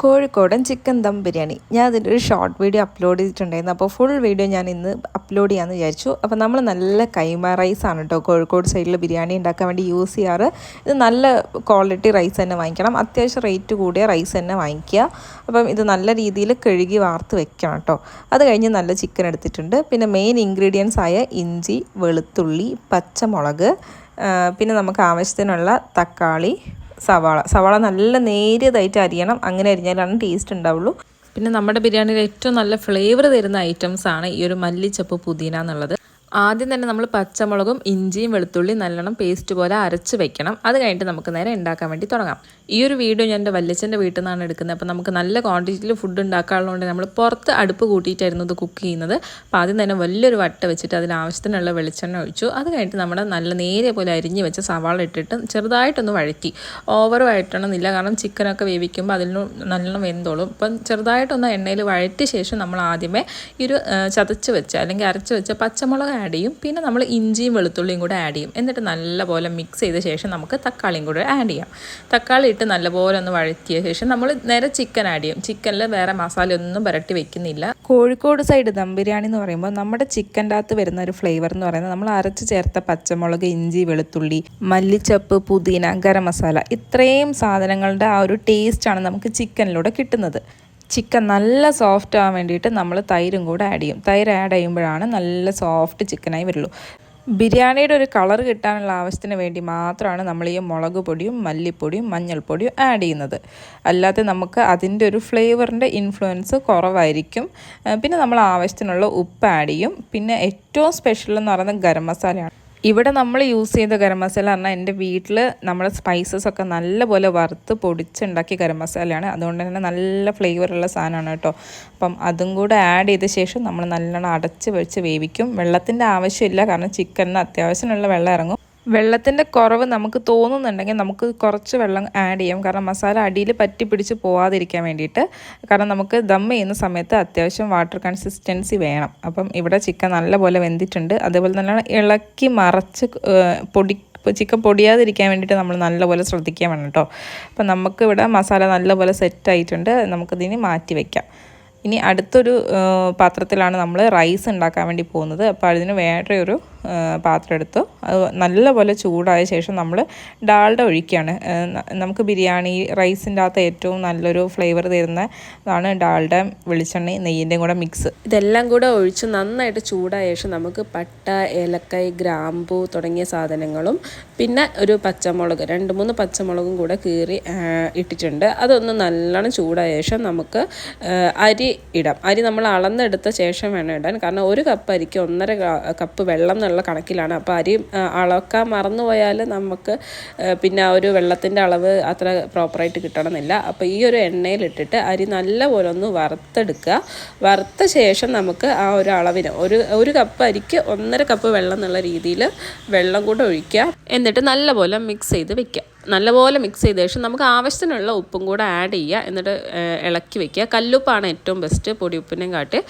കോഴിക്കോടൻ chicken dum biryani. ഞാൻ അതിന്റെ ഒരു ഷോർട്ട് വീഡിയോ അപ്ലോഡ് ചെയ്തിട്ടുണ്ടായിരുന്നു. അപ്പോൾ ഫുൾ വീഡിയോ ഞാൻ ഇന്ന് അപ്ലോഡ് ചെയ്യാമെന്ന് വിചാരിച്ചു. അപ്പോൾ നമ്മൾ നല്ല കൈമ റൈസാണ് കേട്ടോ കോഴിക്കോട് സൈഡിൽ ബിരിയാണി ഉണ്ടാക്കാൻ വേണ്ടി യൂസ് ചെയ്യാറ്. ഇത് നല്ല ക്വാളിറ്റി റൈസ് തന്നെ വാങ്ങിക്കണം. അത്യാവശ്യം റേറ്റ് കൂടിയ റൈസ് തന്നെ വാങ്ങിക്കുക. അപ്പം ഇത് നല്ല രീതിയിൽ കഴുകി വാർത്ത് വെക്കണം കേട്ടോ അത് കഴിഞ്ഞ് നല്ല ചിക്കൻ എടുത്തിട്ടുണ്ട്. പിന്നെ മെയിൻ ഇൻഗ്രീഡിയൻസ് ആയ ഇഞ്ചി വെളുത്തുള്ളി പച്ചമുളക് പിന്നെ നമുക്ക് ആവശ്യത്തിനുള്ള തക്കാളി സവാള. സവാള നല്ല നേരിയതായിട്ട് അരിയണം. അങ്ങനെ അരിഞ്ഞാലാണ് ടേസ്റ്റ് ഉണ്ടാവുള്ളൂ. പിന്നെ നമ്മുടെ ബിരിയാണിയിൽ ഏറ്റവും നല്ല ഫ്ലേവർ തരുന്ന ഐറ്റംസ് ആണ് ഈ ഒരു മല്ലിച്ചപ്പ് പുതിന എന്നുള്ളത്. ആദ്യം തന്നെ നമ്മൾ പച്ചമുളകും ഇഞ്ചിയും വെളുത്തുള്ളിയും നല്ലോണം പേസ്റ്റ് പോലെ അരച്ച് വെക്കണം. അത് കഴിഞ്ഞിട്ട് നമുക്ക് നേരെ ഉണ്ടാക്കാൻ വേണ്ടി തുടങ്ങാം. ഈ ഒരു വീഡിയോ ഞാൻ എന്റെ വല്യച്ഛന്റെ വീട്ടിൽ നിന്നാണ് എടുക്കുന്നത്. അപ്പോൾ നമുക്ക് നല്ല ക്വാണ്ടിറ്റിയിൽ ഫുഡ് ഉണ്ടാക്കാനുള്ളതുകൊണ്ട് നമ്മൾ പുറത്ത് അടുപ്പ് കൂട്ടിയിട്ടായിരുന്നു ഇത് കുക്ക് ചെയ്യുന്നത്. അപ്പോൾ ആദ്യം തന്നെ വലിയൊരു വട്ട വെച്ചിട്ട് അതിന് ആവശ്യത്തിനുള്ള വെളിച്ചെണ്ണ ഒഴിച്ചു. അത് കഴിഞ്ഞിട്ട് നമ്മുടെ നല്ല നേരെ പോലെ അരിഞ്ഞ് വെച്ച സവാള ഇട്ടിട്ട് ചെറുതായിട്ടൊന്ന് വഴറ്റി. ഓവറും ആയിട്ടണമെന്നില്ല കാരണം ചിക്കനൊക്കെ വേവിക്കുമ്പോൾ അതിൽ നല്ലോണം വെന്തോളും. അപ്പം ചെറുതായിട്ടൊന്ന് എണ്ണയിൽ വഴറ്റിയ ശേഷം നമ്മൾ ആദ്യമേ ഈ ഒരു ചതച്ച് വെച്ച അല്ലെങ്കിൽ അരച്ച് വെച്ച പച്ചമുളക് ആഡ് ചെയ്യും. പിന്നെ നമ്മൾ ഇഞ്ചിയും വെളുത്തുള്ളിയും കൂടെ ആഡ് ചെയ്യും. എന്നിട്ട് നല്ലപോലെ മിക്സ് ചെയ്ത ശേഷം നമുക്ക് തക്കാളിയും കൂടെ ആഡ് ചെയ്യാം. തക്കാളി ഇട്ട് നല്ലപോലെ ഒന്ന് വഴറ്റിയ ശേഷം നമ്മൾ നേരെ ചിക്കൻ ആഡ് ചെയ്യും. ചിക്കനിൽ വേറെ മസാല ഒന്നും പുരട്ടി വെക്കുന്നില്ല. കോഴിക്കോട് സൈഡ് ദം ബിരിയാണി എന്ന് പറയുമ്പോൾ നമ്മുടെ ചിക്കന്റെ അകത്ത് വരുന്ന ഒരു ഫ്ലേവർ എന്ന് പറയുന്നത് നമ്മൾ അരച്ച് ചേർത്ത പച്ചമുളക് ഇഞ്ചി വെളുത്തുള്ളി മല്ലിച്ചപ്പ് പുതിന ഗരം മസാല ഇത്രയും സാധനങ്ങളുടെ ആ ഒരു ടേസ്റ്റാണ് നമുക്ക് ചിക്കനിലൂടെ കിട്ടുന്നത്. ചിക്കൻ നല്ല സോഫ്റ്റ് ആവാൻ വേണ്ടിയിട്ട് നമ്മൾ തൈരും കൂടെ ആഡ് ചെയ്യും. തൈര് ആഡ് ചെയ്യുമ്പോഴാണ് നല്ല സോഫ്റ്റ് ചിക്കനായി വരുള്ളൂ. ബിരിയാണിയുടെ ഒരു കളർ കിട്ടാനുള്ള ആവശ്യത്തിന് വേണ്ടി മാത്രമാണ് നമ്മൾ ഈ മുളക് പൊടിയും മല്ലിപ്പൊടിയും മഞ്ഞൾപ്പൊടിയും ആഡ് ചെയ്യുന്നത്. അല്ലാതെ നമുക്ക് അതിന്റെ ഒരു ഫ്ലേവറിന്റെ ഇൻഫ്ലുവൻസ് കുറവായിരിക്കും. പിന്നെ നമ്മൾ ആവശ്യത്തിനുള്ള ഉപ്പ് ആഡ് ചെയ്യും. പിന്നെ ഏറ്റവും സ്പെഷ്യൽ എന്ന് പറയുന്നത് ഗരം മസാലയാണ്. ഇവിടെ നമ്മൾ യൂസ് ചെയ്ത ഗരം മസാല പറഞ്ഞാൽ എന്റെ വീട്ടിൽ നമ്മുടെ സ്പൈസസ് ഒക്കെ നല്ലപോലെ വറുത്ത് പൊടിച്ചുണ്ടാക്കിയ ഗരം മസാലയാണ്. അതുകൊണ്ട് തന്നെ നല്ല ഫ്ലേവറുള്ള സാധനമാണ് കേട്ടോ. അപ്പം അതും കൂടെ ആഡ് ചെയ്ത ശേഷം നമ്മൾ നല്ലോണം അടച്ച് വെച്ച് വേവിക്കും. വെള്ളത്തിന്റെ ആവശ്യമില്ല കാരണം ചിക്കനിന് അത്യാവശ്യമുള്ള വെള്ളം ഇറങ്ങും. വെള്ളത്തിന്റെ കുറവ് നമുക്ക് തോന്നുന്നുണ്ടെങ്കിൽ നമുക്ക് കുറച്ച് വെള്ളം ആഡ് ചെയ്യാം. കാരണം മസാല അടിയിൽ പറ്റി പിടിച്ച് പോവാതിരിക്കാൻ വേണ്ടിയിട്ട്. കാരണം നമുക്ക് ദം ചെയ്യുന്ന സമയത്ത് അത്യാവശ്യം വാട്ടർ കൺസിസ്റ്റൻസി വേണം. അപ്പം ഇവിടെ ചിക്കൻ നല്ലപോലെ വെന്തിട്ടുണ്ട്. അതേപോലെ തന്നെ ഇളക്കി മറച്ച് പൊടി ചിക്കൻ പൊടിയാതിരിക്കാൻ വേണ്ടിയിട്ട് നമ്മൾ നല്ലപോലെ ശ്രദ്ധിക്കാൻ വേണം കേട്ടോ അപ്പം നമുക്ക് ഇവിടെ മസാല നല്ലപോലെ സെറ്റ് ആയിട്ടുണ്ട്. നമുക്കിതിന് മാറ്റി വയ്ക്കാം ഇനി അടുത്തൊരു പാത്രത്തിലാണ് നമ്മൾ റൈസ് ഉണ്ടാക്കാൻ വേണ്ടി പോകുന്നത്. അപ്പോൾ അതിന് വേറെ ഒരു പാത്രം എടുത്തു. അത് നല്ലപോലെ ചൂടായ ശേഷം നമ്മൾ ഡാൽഡ ഒഴിക്കുകയാണ്. നമുക്ക് ബിരിയാണി റൈസിന്റെ അകത്ത് ഏറ്റവും നല്ലൊരു ഫ്ലേവർ തരുന്ന അതാണ് ഡാൽഡ വെളിച്ചെണ്ണയും നെയ്യിന്റെയും കൂടെ മിക്സ് ഇതെല്ലാം കൂടെ ഒഴിച്ച് നന്നായിട്ട് ചൂടായ ശേഷം നമുക്ക് പട്ട ഏലക്കായ് ഗ്രാമ്പു തുടങ്ങിയ സാധനങ്ങളും പിന്നെ ഒരു പച്ചമുളക് രണ്ട് മൂന്ന് പച്ചമുളകും കൂടെ കീറി ഇട്ടിട്ടുണ്ട്. അതൊന്ന് നല്ലോണം ചൂടായ ശേഷം നമുക്ക് അരി ഇടാം. അരി നമ്മൾ അളന്നെടുത്ത ശേഷം വേണം ഇടാൻ. കാരണം ഒരു കപ്പ് അരിക്ക് ഒന്നര കപ്പ് വെള്ളം എന്നുള്ള കണക്കിലാണ്. അപ്പോൾ അരി അളക്കാൻ മറന്നു പോയാൽ നമുക്ക് പിന്നെ ആ ഒരു വെള്ളത്തിന്റെ അളവ് അത്ര പ്രോപ്പറായിട്ട് കിട്ടണമെന്നില്ല. അപ്പോൾ ഈ ഒരു എണ്ണയിലിട്ടിട്ട് അരി നല്ലപോലെ ഒന്ന് വറുത്തെടുക്കുക. വറുത്ത ശേഷം നമുക്ക് ആ ഒരു അളവിന് ഒരു ഒരു കപ്പ് അരിക്ക് ഒന്നര കപ്പ് വെള്ളം എന്നുള്ള രീതിയിൽ വെള്ളം കൂടെ ഒഴിക്കുക. എന്നിട്ട് നല്ലപോലെ മിക്സ് ചെയ്ത് വെക്കുക. നല്ലപോലെ മിക്സ് ചെയ്ത. ശേഷം നമുക്ക് ആവശ്യത്തിനുള്ള ഉപ്പും കൂടെ ആഡ് ചെയ്യുക. എന്നിട്ട് ഇളക്കി വെക്കുക. കല്ലുപ്പാണ് ഏറ്റവും ബെസ്റ്റ് പൊടിയുപ്പിനെയും കാട്ടി.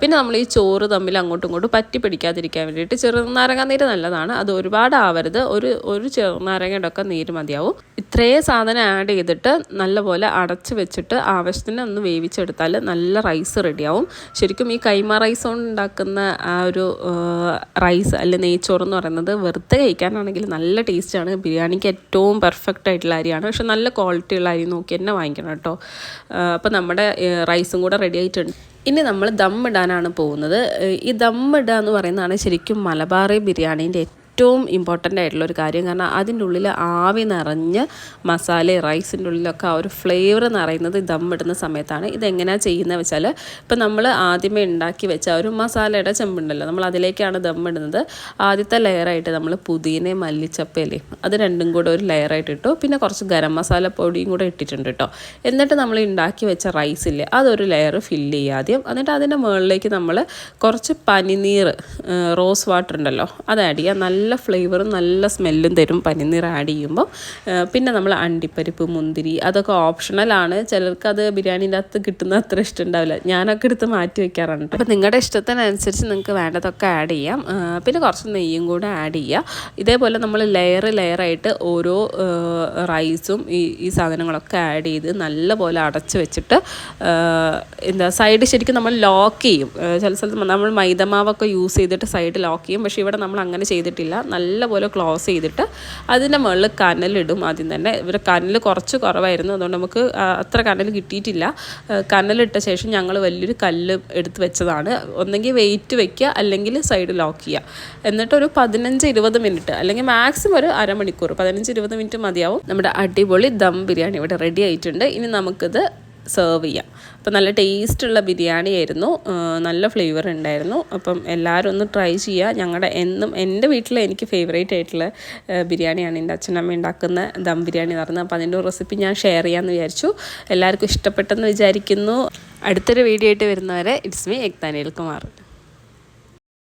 പിന്നെ നമ്മൾ ഈ ചോറ് തമ്മിൽ അങ്ങോട്ടും ഇങ്ങോട്ടും പറ്റി പിടിക്കാതിരിക്കാൻ വേണ്ടിയിട്ട് ചെറുനാരങ്ങ നീര് നല്ലതാണ്. അത് ഒരുപാട് ആവരുത്. ഒരു ഒരു ചെറുനാരങ്ങയുടെ ഒക്കെ നീര് മതിയാവും. ഇത്രയും സാധനം ആഡ് ചെയ്തിട്ട് നല്ലപോലെ അടച്ച് വെച്ചിട്ട് ആവശ്യത്തിന് ഒന്ന് വേവിച്ചെടുത്താൽ നല്ല റൈസ് റെഡിയാവും ശരിക്കും ഈ കൈമ റൈസ് കൊണ്ട് ഉണ്ടാക്കുന്ന ആ ഒരു റൈസ് അല്ലെങ്കിൽ നെയ്ച്ചോറ് എന്ന് പറയുന്നത് വെറുതെ കഴിക്കാനാണെങ്കിൽ നല്ല ടേസ്റ്റാണ് ബിരിയാണിക്ക് ഏറ്റവും പെർഫെക്റ്റ് ആയിട്ടുള്ള അരിയാണ്. പക്ഷെ നല്ല ക്വാളിറ്റി ഉള്ള അരി നോക്കി തന്നെ വാങ്ങിക്കണം കേട്ടോ. അപ്പോൾ നമ്മുടെ റൈസും കൂടെ റെഡി ആയിട്ടുണ്ട്. ഇനി നമ്മൾ ദം ഇടാനാണ് പോകുന്നത്. ഈ ദം ഇടുക എന്ന് പറയുന്നതാണ് ശരിക്കും മലബാറി ബിരിയാണീന്റെ ഏറ്റവും ഇമ്പോർട്ടന്റ് ആയിട്ടുള്ള ഒരു കാര്യം. കാരണം അതിന്റെ ഉള്ളിൽ ആവി നിറഞ്ഞ് മസാല റൈസിന്റെ ഉള്ളിലൊക്കെ ആ ഒരു ഫ്ലേവർ നിറയുന്നത് ദം ഇടുന്ന സമയത്താണ്. ഇതെങ്ങനെയാണ് ചെയ്യുന്നത് വെച്ചാൽ ഇപ്പം നമ്മൾ ആദ്യമേ ഉണ്ടാക്കി വെച്ച ഒരു മസാലയുടെ ചെമ്പുണ്ടല്ലോ. നമ്മൾ അതിലേക്കാണ് ദം ഇടുന്നത്. ആദ്യത്തെ ലെയറായിട്ട് നമ്മൾ പുതിനയും മല്ലിച്ചപ്പയിലേ അത് രണ്ടും കൂടെ ഒരു ലെയറായിട്ട് ഇട്ടു. പിന്നെ കുറച്ച് ഗരം മസാല പൊടിയും കൂടെ ഇട്ടിട്ടുണ്ട് കേട്ടോ എന്നിട്ട് നമ്മൾ ഉണ്ടാക്കി വെച്ച റൈസില്ലേ അതൊരു ലെയർ ഫില്ല് ചെയ്യുക ആദ്യം. എന്നിട്ട് അതിന്റെ മുകളിലേക്ക് നമ്മൾ കുറച്ച് പനിനീർ റോസ് വാട്ടർ ഉണ്ടല്ലോ അത് ആഡ് ചെയ്യുക. നല്ല നല്ല ഫ്ലേവറും നല്ല സ്മെല്ലും തരും. പനിനീർ ആഡ് ചെയ്യുമ്പോൾ പിന്നെ നമ്മൾ അണ്ടിപ്പരിപ്പ് മുന്തിരി അതൊക്കെ ഓപ്ഷണലാണ് ചിലർക്ക് അത് ബിരിയാണീന്റെ അകത്ത് കിട്ടുന്ന അത്ര ഇഷ്ടം ഉണ്ടാവില്ല ഞാനൊക്കെ എടുത്ത് മാറ്റി വെക്കാറുണ്ട്. അപ്പോൾ നിങ്ങളുടെ ഇഷ്ടത്തിനനുസരിച്ച് നിങ്ങൾക്ക് വേണ്ടതൊക്കെ ആഡ് ചെയ്യാം. പിന്നെ കുറച്ച് നെയ്യും കൂടെ ആഡ് ചെയ്യുക ഇതേപോലെ നമ്മൾ ലെയർ ലെയറായിട്ട് ഓരോ റൈസും ഈ ഈ സാധനങ്ങളൊക്കെ ആഡ് ചെയ്ത് നല്ലപോലെ അടച്ച് വെച്ചിട്ട് എന്താ സൈഡ് ശരിക്കും നമ്മൾ ലോക്ക് ചെയ്യും. ചില സ്ഥലത്ത് നമ്മൾ മൈദമാവൊക്കെ യൂസ് ചെയ്തിട്ട് സൈഡ് ലോക്ക് ചെയ്യും. പക്ഷേ ഇവിടെ നമ്മൾ അങ്ങനെ ചെയ്തിട്ടില്ല. നല്ലപോലെ ക്ലോസ് ചെയ്തിട്ട് അതിന്റെ മുകളിൽ കനലിടും ആദ്യം തന്നെ. ഇവിടെ കനൽ കുറച്ച് കുറവായിരുന്നു. അതുകൊണ്ട് നമുക്ക് അത്ര കനൽ കിട്ടിയിട്ടില്ല. കനലിട്ട ശേഷം ഞങ്ങൾ വലിയൊരു കല്ല് എടുത്ത് വെച്ചതാണ്. ഒന്നെങ്കിൽ വെയിറ്റ് വെക്കുക അല്ലെങ്കിൽ സൈഡ് ലോക്ക് ചെയ്യുക. എന്നിട്ട് ഒരു പതിനഞ്ച് ഇരുപത് മിനിറ്റ് അല്ലെങ്കിൽ മാക്സിമം ഒരു അരമണിക്കൂർ പതിനഞ്ച് ഇരുപത് മിനിറ്റ് മതിയാവും. നമ്മുടെ അടിപൊളി ദം ബിരിയാണി ഇവിടെ റെഡി ആയിട്ടുണ്ട്. ഇനി നമുക്കിത് സെർവ് ചെയ്യാം. അപ്പം നല്ല ടേസ്റ്റുള്ള ബിരിയാണി ആയിരുന്നു നല്ല ഫ്ലേവർ ഉണ്ടായിരുന്നു. അപ്പം എല്ലാവരും ഒന്ന് ട്രൈ ചെയ്യുക. ഞങ്ങളുടെ എന്നും എന്റെ വീട്ടിൽ എനിക്ക് ഫേവറേറ്റ് ആയിട്ടുള്ള ബിരിയാണിയാണ് എന്റെ അച്ഛനമ്മ ഉണ്ടാക്കുന്ന ദം ബിരിയാണി എന്ന് പറയുന്നത്. അപ്പോൾ അതിന്റെ റെസിപ്പി ഞാൻ ഷെയർ ചെയ്യാമെന്ന് വിചാരിച്ചു. എല്ലാവർക്കും ഇഷ്ടപ്പെട്ടെന്ന് വിചാരിക്കുന്നു. അടുത്തൊരു വീഡിയോ ആയിട്ട് വരുന്നവരെ ഇറ്റ്സ് മീ എക്താനിയൽ കുമാർ